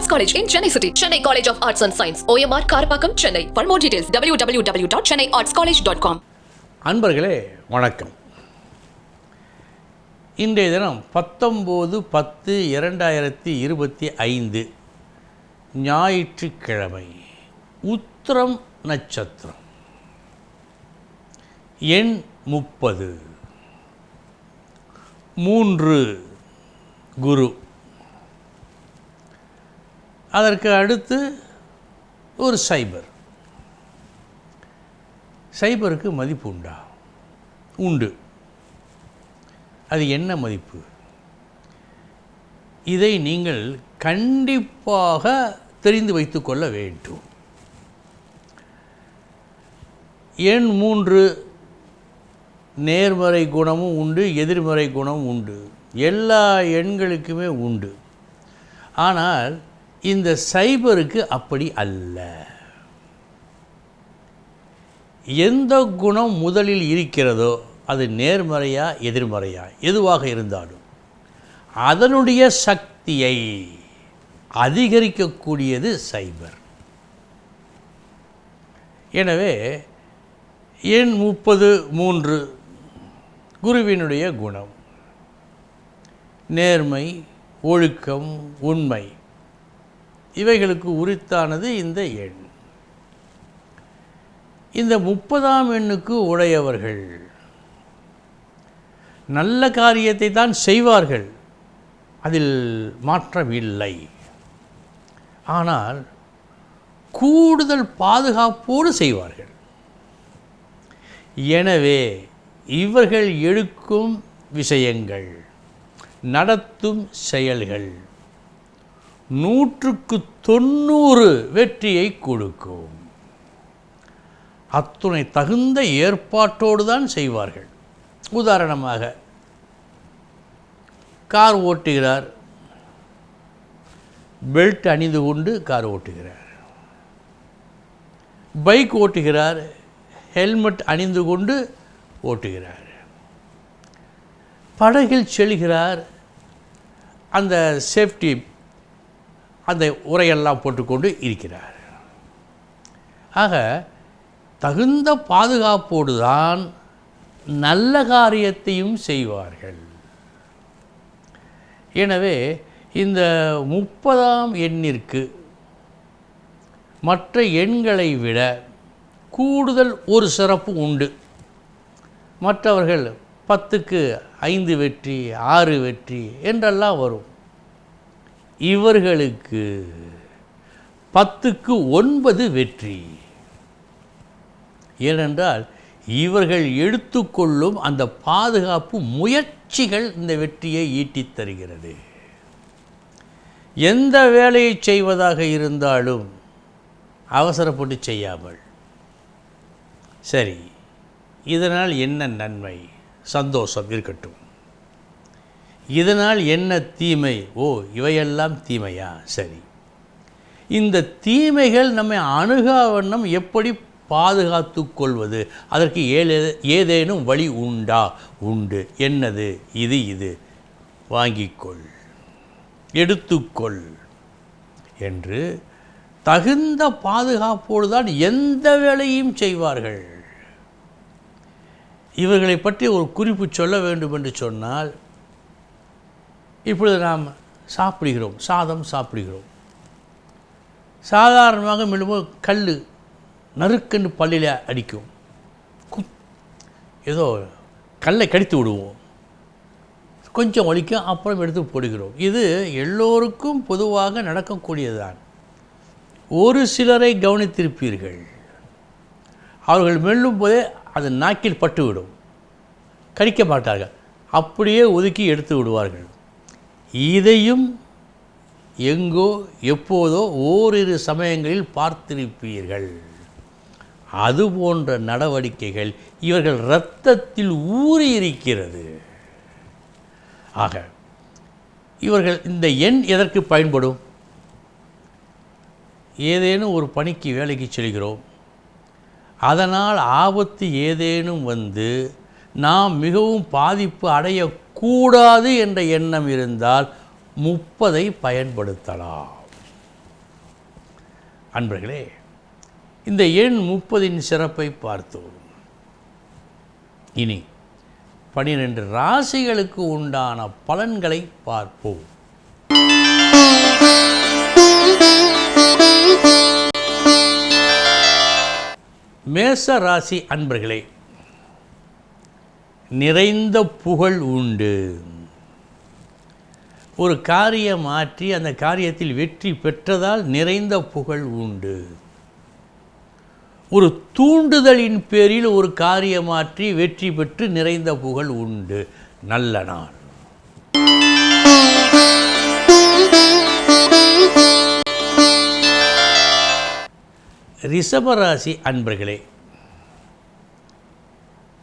Arts college in Chennai city Chennai college of arts and science OMR Karapakkam Chennai for more details W W W dot Chennai arts college dot com அன்பர்களே வணக்கம் இன்றைய தினம் பத்தொம்போது பத்து இரண்டாயிரத்தி இருபத்தி ஐந்து ஞாயிற்றுக்கிழமை உத்திரம் நட்சத்திரம் எண் முப்பது மூன்று குரு அதற்கு அடுத்து ஒரு சைபர். சைபருக்கு மதிப்பு உண்டா? உண்டு. அது என்ன மதிப்பு? இதை நீங்கள் கண்டிப்பாக தெரிந்து வைத்துக்கொள்ள வேண்டும். எண் மூன்று நேர்மறை குணமும் உண்டு எதிர்மறை குணமும் உண்டு. எல்லா எண்களுக்குமே உண்டு. ஆனால் இந்த சைபருக்கு அப்படி அல்ல. எந்த குணம் முதலில் இருக்கிறதோ அது நேர்மறையா எதிர்மறையா எதுவாக இருந்தாலும் அதனுடைய சக்தியை அதிகரிக்கக்கூடியது சைபர். எனவே எண் முப்பது மூன்று குருவினுடைய குணம். நேர்மை ஒழுக்கம் உண்மை. இவைகளுக்கு உரித்தானது இந்த எண். இந்த முப்பதாம் எண்ணுக்கு உடையவர்கள். நல்ல காரியத்தை தான் செய்வார்கள். அதில் மாற்றம் இல்லை ஆனால் கூடுதல் பாதுகாப்போடு செய்வார்கள். எனவே இவர்கள் எடுக்கும் விஷயங்கள் நடத்தும் செயல்கள் நூற்றுக்கு தொண்ணூறு வெற்றியை கொடுக்கும். அத்துணை தகுந்த ஏற்பாட்டோடு தான் செய்வார்கள். உதாரணமாக கார் ஓட்டுகிறார். பெல்ட் அணிந்து கொண்டு கார் ஓட்டுகிறார். பைக் ஓட்டுகிறார். ஹெல்மெட் அணிந்து கொண்டு ஓட்டுகிறார். படகில் செல்கிறார். அந்த சேஃப்டி அந்த உரையெல்லாம் போட்டுக்கொண்டு இருக்கிறார். ஆக தகுந்த பாதுகாப்போடு தான் நல்ல காரியத்தையும் செய்வார்கள். எனவே இந்த முப்பதாம் எண்ணிற்கு மற்ற எண்களை விட கூடுதல் ஒரு சிறப்பு உண்டு. மற்றவர்கள் பத்துக்கு ஐந்து வெற்றி ஆறு வெற்றி என்றெல்லாம் வரும். இவர்களுக்கு பத்துக்கு ஒன்பது வெற்றி. ஏனென்றால் இவர்கள் எடுத்துக்கொள்ளும் அந்த பாதுகாப்பு முயற்சிகள் இந்த வெற்றியை ஈட்டித் தருகிறது. எந்த வேலையை செய்வதாக இருந்தாலும் அவசரப்பட்டு செய்யாமல். சரி இதனால் என்ன நன்மை? சந்தோஷம் இருக்கட்டும். இதனால் என்ன தீமை? ஓ இவையெல்லாம் தீமையா? சரி. இந்த தீமைகள் நம்மை அணுகா வண்ணம் எப்படி பாதுகாத்து கொள்வது? அதற்கு ஏழு ஏதேனும் வழி உண்டா? உண்டு. என்னது? இது இது. வாங்கிக்கொள். எடுத்துக்கொள். என்று தகுந்த பாதுகாப்போடு தான் எந்த வேலையும் செய்வார்கள். இவர்களை பற்றி ஒரு குறிப்பு சொல்ல வேண்டும் என்று சொன்னால் இப்பொழுது நாம் சாப்பிடுகிறோம் சாதம் சாப்பிடுகிறோம். சாதாரணமாக மெல்லும்போது கல் நறுக்கன்று பல்லில் அடிக்கும். குப் ஏதோ கல்லை கடித்து விடுவோம். கொஞ்சம் வலிக்கும் அப்புறம் எடுத்து போடுகிறோம். இது எல்லோருக்கும் பொதுவாக நடக்கக்கூடியதுதான். ஒரு சிலரை கவனித்திருப்பீர்கள். அவர்கள் மெல்லும் போதே அது நாக்கில் பட்டுவிடும். கடிக்க மாட்டார்கள். அப்படியே ஒதுக்கி எடுத்து விடுவார்கள். இதையும் எங்கோ எப்போதோ ஓரிரு சமயங்களில் பார்த்திருப்பீர்கள். அது போன்ற நடவடிக்கைகள் இவர்கள் இரத்தத்தில் ஊறியிருக்கிறது. ஆக இவர்கள் இந்த எண் எதற்கு பயன்படும்? ஏதேனும் ஒரு பணிக்கு வேலைக்கு செல்கிறோம். அதனால் ஆபத்து ஏதேனும் வந்து நாம் மிகவும் பாதிப்பு அடைய கூடாது என்ற எண்ணம் இருந்தால் முப்பதை பயன்படுத்தலாம். அன்பர்களே இந்த எண் முப்பதின் சிறப்பை பார்த்தோம். இனி பனிரெண்டு ராசிகளுக்கு உண்டான பலன்களை பார்ப்போம். மேச ராசி அன்பர்களே நிறைந்த புகழ் உண்டு. ஒரு காரியம் மாற்றி அந்த காரியத்தில் வெற்றி பெற்றதால் நிறைந்த புகழ் உண்டு. ஒரு தூண்டுதலின் பேரில் ஒரு காரியமாற்றி வெற்றி பெற்று நிறைந்த புகழ் உண்டு. நல்ல நாள். ரிஷபராசி அன்பர்களே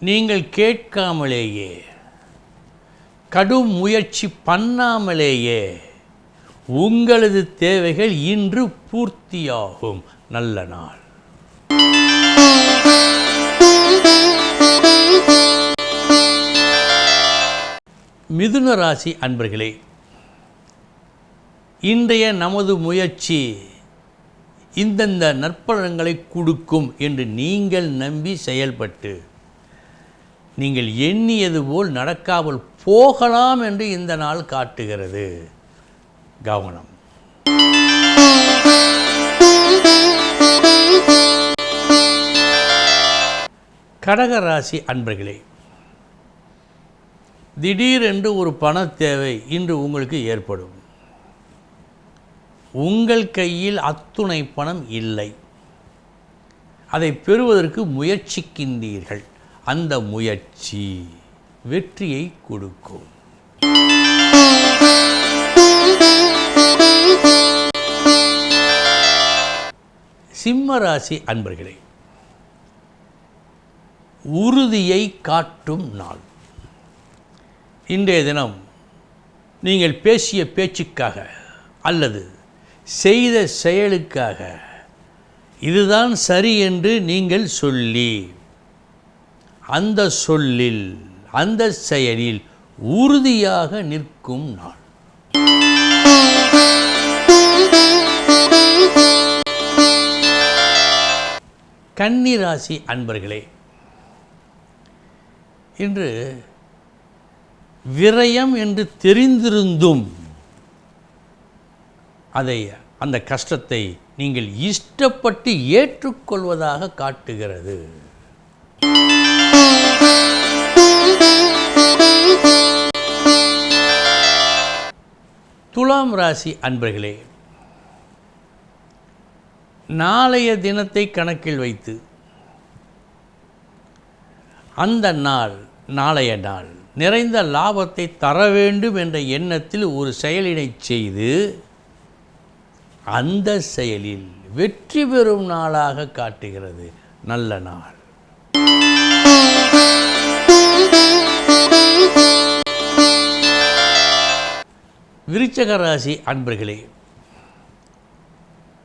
நீங்கள் கேட்காமலேயே கடும் முயற்சி பண்ணாமலேயே உங்களது தேவைகள் இன்று பூர்த்தியாகும். நல்ல நாள். மிதுன ராசி அன்பர்களே இன்றைய நமது முயற்சி இந்தந்த நற்பலன்களை கொடுக்கும் என்று நீங்கள் நம்பி செயல்பட்டு நீங்கள் எண்ணியது போல் நடக்காமல் போகலாம் என்று இந்த நாள் காட்டுகிறது. கவனம். கடகராசி அன்பர்களே திடீரென்று ஒரு பண தேவை இன்று உங்களுக்கு ஏற்படும். உங்கள் கையில் அத்துணை பணம் இல்லை. அதை பெறுவதற்கு முயற்சிக்கின்றீர்கள். அந்த முயற்சி வெற்றியை கொடுக்கும். சிம்ம ராசி அன்பர்களே உறுதியை காட்டும் நாள். இன்றைய தினம் நீங்கள் பேசிய பேச்சுக்காக அல்லது செய்த செயலுக்காக இதுதான் சரி என்று நீங்கள் சொல்லி அந்த சொல்லில் அந்த செயலில் உறுதியாக நிற்கும் நாள். கன்னிராசி அன்பர்களே இன்று விரயம் என்று தெரிந்திருந்தும் அதை அந்த கஷ்டத்தை நீங்கள் இஷ்டப்பட்டு ஏற்றுக்கொள்வதாக காட்டுகிறது. துலாம் ராசி அன்பர்களே நாளைய தினத்தை கணக்கில் வைத்து அந்த நாள் நாளைய நாள் நிறைந்த லாபத்தை தர வேண்டும் என்ற எண்ணத்தில் ஒரு செயலினை செய்து அந்த செயலில் வெற்றி பெறும் நாளாக காட்டுகிறது. நல்ல நாள். விருச்சக ராசி அன்பர்களே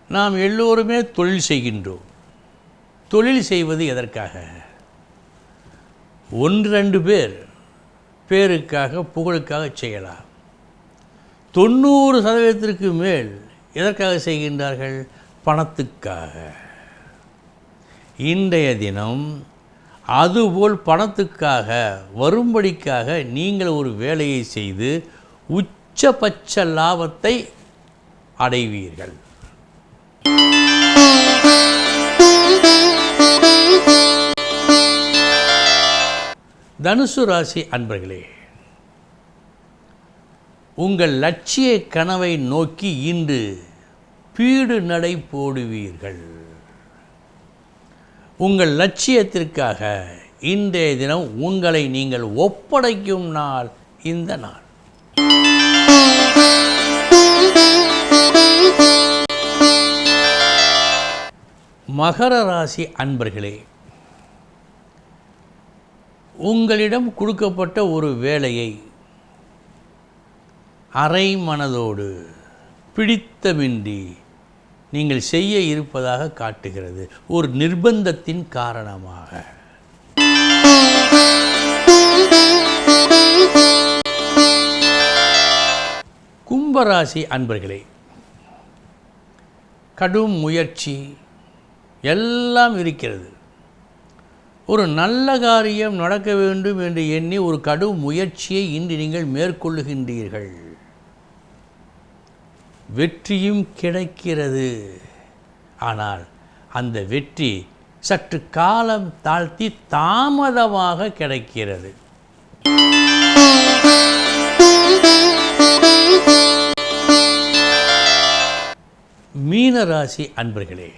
நாம் எல்லோருமே தொழில் செய்கின்றோம். தொழில் செய்வது எதற்காக? ஒன்று ரெண்டு பேர் பேருக்காக புகழுக்காக செய்யலாம். தொண்ணூறு சதவீதத்திற்கு மேல் எதற்காக செய்கின்றார்கள்? பணத்துக்காக. இன்றைய தினம் அதுபோல் பணத்துக்காக வரும்படிக்காக நீங்கள் ஒரு வேலையை செய்து உச்சபட்ச லாபத்தை அடைவீர்கள். தனுசு ராசி அன்பர்களே உங்கள் லட்சிய கனவை நோக்கி இன்று பீடு நடை போடுவீர்கள். உங்கள் லட்சியத்திற்காக இன்றைய தினம் உங்களை நீங்கள் ஒப்படைக்கும் நாள் இந்த நாள். மகர ராசி அன்பர்களே உங்களிடம் கொடுக்கப்பட்ட ஒரு வேலையை அரை மனதோடு பிடித்தமின்றி நீங்கள் செய்ய இருப்பதாக காட்டுகிறது. ஒரு நிர்பந்தத்தின் காரணமாக. கும்பராசி அன்பர்களே கடும் முயற்சி எல்லாம் இருக்கிறது. ஒரு நல்ல காரியம் நடக்க வேண்டும் என்று எண்ணி ஒரு கடும் முயற்சியை இன்று நீங்கள் மேற்கொள்ளுகின்றீர்கள். வெற்றியும் கிடைக்கிறது. ஆனால் அந்த வெற்றி சற்று காலம் தாழ்த்தி தாமதமாக கிடைக்கிறது. மீனராசி அன்பர்களே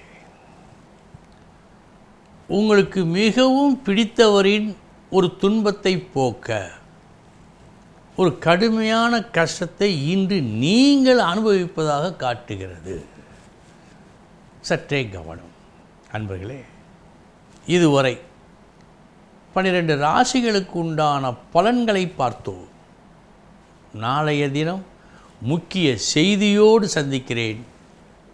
உங்களுக்கு மிகவும் பிடித்தவரின் ஒரு துன்பத்தை போக்க ஒரு கடுமையான கஷ்டத்தை இன்று நீங்கள் அனுபவிப்பதாக காட்டுகிறது. சற்றே கவனம். அன்பர்களே இதுவரை பன்னிரெண்டு ராசிகளுக்கு உண்டான பலன்களை பார்த்தோம். நாளைய தினம் முக்கிய செய்தியோடு சந்திக்கிறேன்.